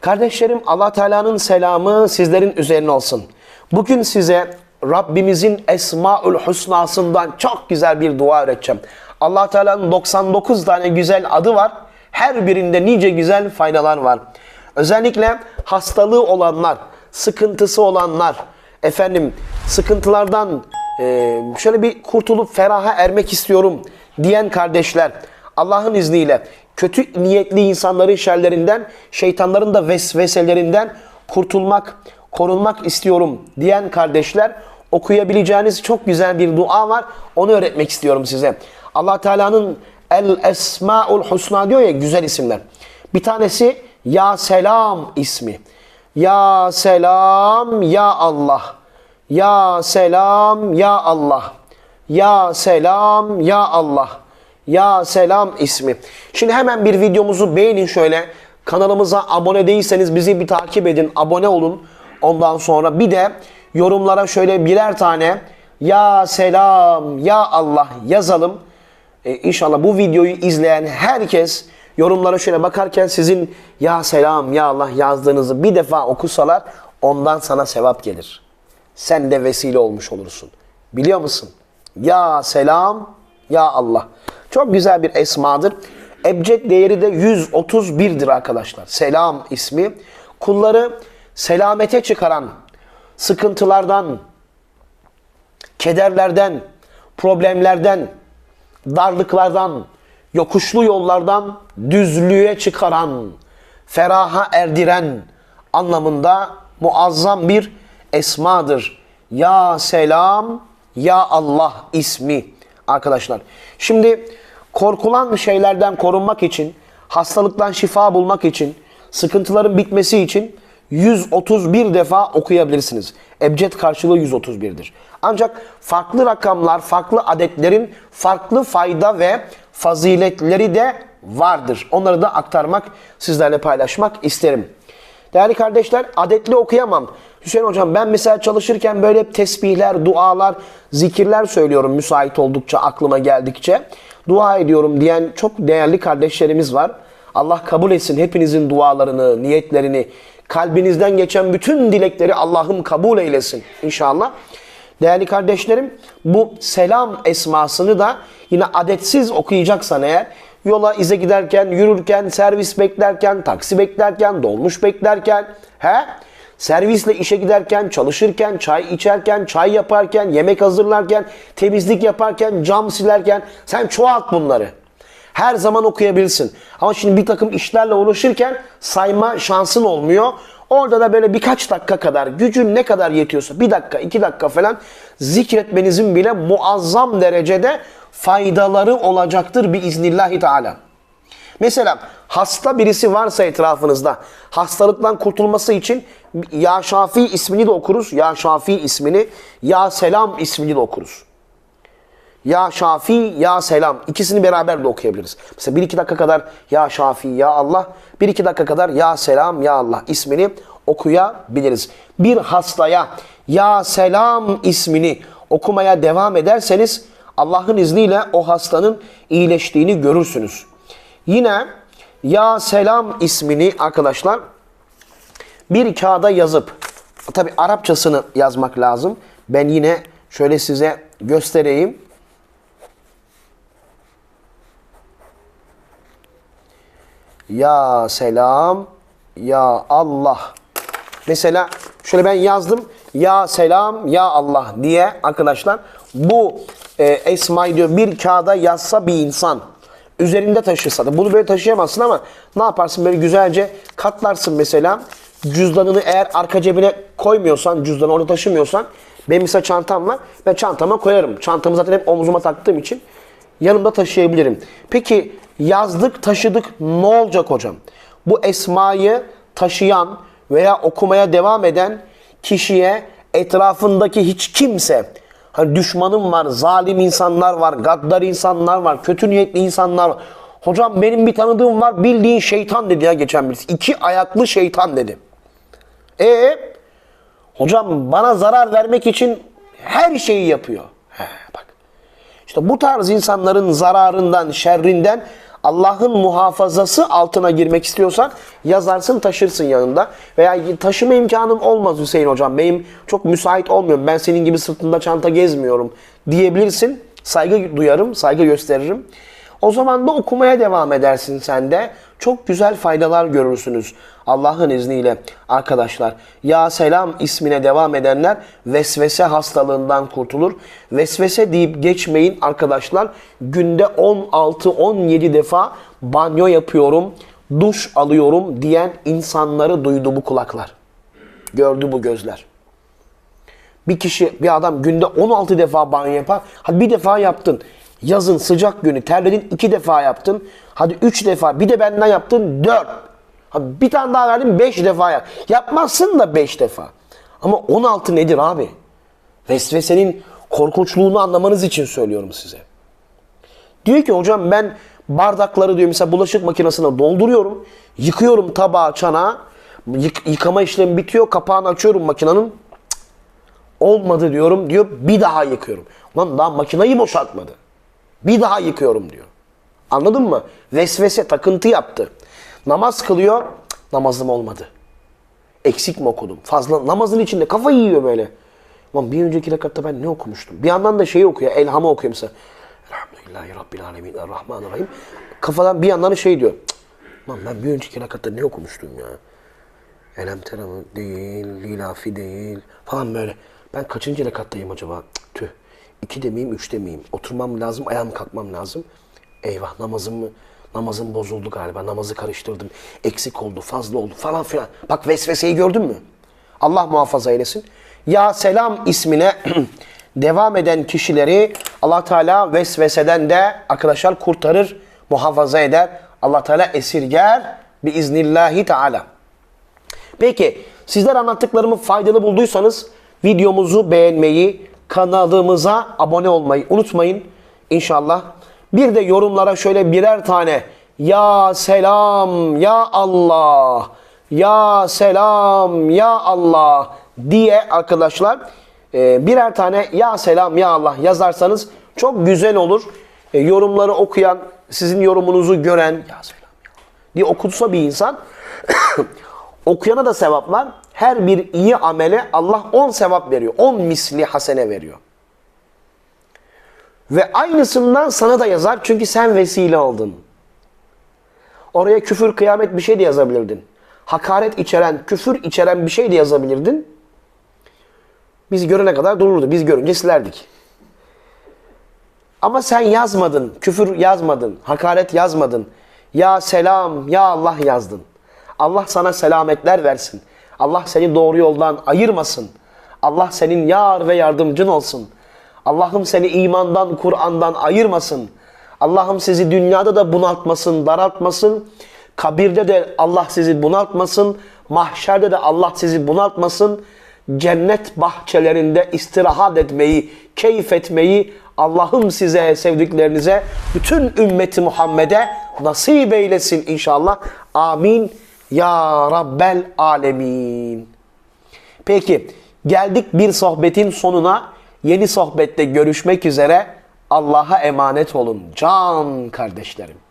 Kardeşlerim Allah Teala'nın selamı sizlerin üzerine olsun. Bugün size Rabbimizin Esmaül Husnasından çok güzel bir dua öğreteceğim. Allah Teala'nın 99 tane güzel adı var. Her birinde nice güzel faydalar var. Özellikle hastalığı olanlar, sıkıntısı olanlar, efendim sıkıntılardan e, şöyle bir kurtulup feraha ermek istiyorum diyen kardeşler Allah'ın izniyle kötü niyetli insanların şerlerinden, şeytanların da vesveselerinden kurtulmak, korunmak istiyorum diyen kardeşler okuyabileceğiniz çok güzel bir dua var. Onu öğretmek istiyorum size. Allah Teala'nın El Esmaul Husna diyor ya güzel isimler. Bir tanesi Ya Selam ismi. Ya Selam Ya Allah. Ya Selam Ya Allah. Ya Selam Ya Allah. Ya Selam ismi. Şimdi hemen bir videomuzu beğenin şöyle. Kanalımıza abone değilseniz bizi bir takip edin. Abone olun. Ondan sonra bir de yorumlara şöyle birer tane Ya Selam Ya Allah yazalım. E, inşallah bu videoyu izleyen herkes yorumlara şöyle bakarken sizin Ya Selam Ya Allah yazdığınızı bir defa okusalar ondan sana sevap gelir. Sen de vesile olmuş olursun. Biliyor musun? Ya Selam Ya Allah. Çok güzel bir esmadır. Ebced değeri de 131'dir arkadaşlar. Selam ismi. Kulları selamete çıkaran, sıkıntılardan, kederlerden, problemlerden, darlıklardan, yokuşlu yollardan düzlüğe çıkaran, feraha erdiren anlamında muazzam bir esmadır. Ya selam, ya Allah ismi arkadaşlar. Şimdi korkulan şeylerden korunmak için, hastalıktan şifa bulmak için, sıkıntıların bitmesi için 131 defa okuyabilirsiniz. Ebced karşılığı 131'dir. Ancak farklı rakamlar, farklı adetlerin farklı fayda ve faziletleri de vardır. Onları da aktarmak, sizlerle paylaşmak isterim. Değerli kardeşler, adetli okuyamam. Hüseyin hocam ben mesela çalışırken böyle hep tesbihler, dualar, zikirler söylüyorum müsait oldukça, aklıma geldikçe. Dua ediyorum diyen çok değerli kardeşlerimiz var. Allah kabul etsin hepinizin dualarını, niyetlerini, kalbinizden geçen bütün dilekleri Allah'ım kabul eylesin inşallah. Değerli kardeşlerim bu selam esmasını da yine adetsiz okuyacaksan eğer yola ize giderken, yürürken, servis beklerken, taksi beklerken, dolmuş beklerken, he? Servisle işe giderken, çalışırken, çay içerken, çay yaparken, yemek hazırlarken, temizlik yaparken, cam silerken sen çoğalt bunları. Her zaman okuyabilirsin. Ama şimdi bir takım işlerle uğraşırken sayma şansın olmuyor. Orada da böyle birkaç dakika kadar gücün ne kadar yetiyorsa bir dakika iki dakika falan zikretmenizin bile muazzam derecede faydaları olacaktır biiznillahi teala. Mesela hasta birisi varsa etrafınızda hastalıktan kurtulması için Ya Şafi ismini de okuruz. Ya Şafi ismini, Ya Selam ismini de okuruz. Ya Şafi, Ya Selam. İkisini beraber de okuyabiliriz. Mesela bir iki dakika kadar Ya Şafi, Ya Allah. Bir iki dakika kadar Ya Selam, Ya Allah ismini okuyabiliriz. Bir hastaya Ya Selam ismini okumaya devam ederseniz Allah'ın izniyle o hastanın iyileştiğini görürsünüz. Yine Ya Selam ismini arkadaşlar bir kağıda yazıp tabi Arapçasını yazmak lazım. Ben yine şöyle size göstereyim. Ya selam, ya Allah. Mesela şöyle ben yazdım. Ya selam, ya Allah diye arkadaşlar. Bu e, esmayı diyor bir kağıda yazsa bir insan. Üzerinde taşısa da. Bunu böyle taşıyamazsın ama ne yaparsın böyle güzelce katlarsın mesela. Cüzdanını eğer arka cebine koymuyorsan, cüzdanı orada taşımıyorsan. Benim mesela çantam var. Ben çantama koyarım. Çantamı zaten hep omzuma taktığım için yanımda taşıyabilirim. Peki yazdık taşıdık ne olacak hocam? Bu esmayı taşıyan veya okumaya devam eden kişiye etrafındaki hiç kimse hani düşmanım var, zalim insanlar var, gaddar insanlar var, kötü niyetli insanlar var. Hocam benim bir tanıdığım var bildiğin şeytan dedi ya geçen birisi. İki ayaklı şeytan dedi. E hocam bana zarar vermek için her şeyi yapıyor. He, bak. İşte bu tarz insanların zararından, şerrinden Allah'ın muhafazası altına girmek istiyorsan yazarsın taşırsın yanında. Veya taşıma imkanım olmaz Hüseyin hocam. Benim çok müsait olmuyorum. Ben senin gibi sırtında çanta gezmiyorum diyebilirsin. Saygı duyarım, saygı gösteririm. O zaman da okumaya devam edersin sen de. Çok güzel faydalar görürsünüz Allah'ın izniyle arkadaşlar. Ya selam ismine devam edenler vesvese hastalığından kurtulur. Vesvese deyip geçmeyin arkadaşlar. Günde 16-17 defa banyo yapıyorum, duş alıyorum diyen insanları duydu bu kulaklar. Gördü bu gözler. Bir kişi, bir adam günde 16 defa banyo yapar. Hadi bir defa yaptın. Yazın sıcak günü terledin iki defa yaptın. Hadi üç defa bir de benden yaptın dört. Hadi bir tane daha verdim beş defa yap. Yapmazsın da beş defa. Ama 16 nedir abi? Vesvesenin korkunçluğunu anlamanız için söylüyorum size. Diyor ki hocam ben bardakları diyor mesela bulaşık makinesine dolduruyorum. Yıkıyorum tabağı çanağı. Yık- yıkama işlemi bitiyor. Kapağını açıyorum makinenin. Olmadı diyorum diyor. Bir daha yıkıyorum. Lan daha makineyi boşaltmadı. Bir daha yıkıyorum diyor. Anladın mı? Vesvese takıntı yaptı. Namaz kılıyor. Namazım olmadı. Eksik mi okudum? Fazla namazın içinde kafayı yiyor böyle. Lan bir önceki rekatta ben ne okumuştum? Bir yandan da şeyi okuyor. Elham'ı okuyor mesela. Elhamdülillahi Rabbil Alemin Errahmanirrahim. Kafadan bir yandan da şey diyor. Lan ben bir önceki rekatta ne okumuştum ya? Elem teramı değil, lilafi değil falan böyle. Ben kaçıncı rekattayım acaba? Tüh. İki de miyim, üç de miyim? Oturmam lazım, ayağım kalkmam lazım. Eyvah namazım mı? Namazım bozuldu galiba. Namazı karıştırdım. Eksik oldu, fazla oldu falan filan. Bak vesveseyi gördün mü? Allah muhafaza eylesin. Ya selam ismine devam eden kişileri Allah Teala vesveseden de arkadaşlar kurtarır, muhafaza eder. Allah Teala esirger biiznillahi Teala. Peki sizler anlattıklarımı faydalı bulduysanız videomuzu beğenmeyi, kanalımıza abone olmayı unutmayın inşallah. Bir de yorumlara şöyle birer tane ya selam ya Allah ya selam ya Allah diye arkadaşlar e, birer tane ya selam ya Allah yazarsanız çok güzel olur. E, yorumları okuyan, sizin yorumunuzu gören ya selam ya Allah diye okutsa bir insan okuyana da sevap var. Her bir iyi amele Allah 10 sevap veriyor. 10 misli hasene veriyor. Ve aynısından sana da yazar çünkü sen vesile oldun. Oraya küfür, kıyamet bir şey de yazabilirdin. Hakaret içeren, küfür içeren bir şey de yazabilirdin. Biz görene kadar dururdu. Biz görünce silerdik. Ama sen yazmadın, küfür yazmadın, hakaret yazmadın. Ya selam, ya Allah yazdın. Allah sana selametler versin. Allah seni doğru yoldan ayırmasın. Allah senin yar ve yardımcın olsun. Allah'ım seni imandan, Kur'an'dan ayırmasın. Allah'ım sizi dünyada da bunaltmasın, daraltmasın. Kabirde de Allah sizi bunaltmasın. Mahşerde de Allah sizi bunaltmasın. Cennet bahçelerinde istirahat etmeyi, keyif etmeyi Allah'ım size, sevdiklerinize, bütün ümmeti Muhammed'e nasip eylesin inşallah. Amin. Ya Rabbel Alemin. Peki geldik bir sohbetin sonuna. Yeni sohbette görüşmek üzere. Allah'a emanet olun can kardeşlerim.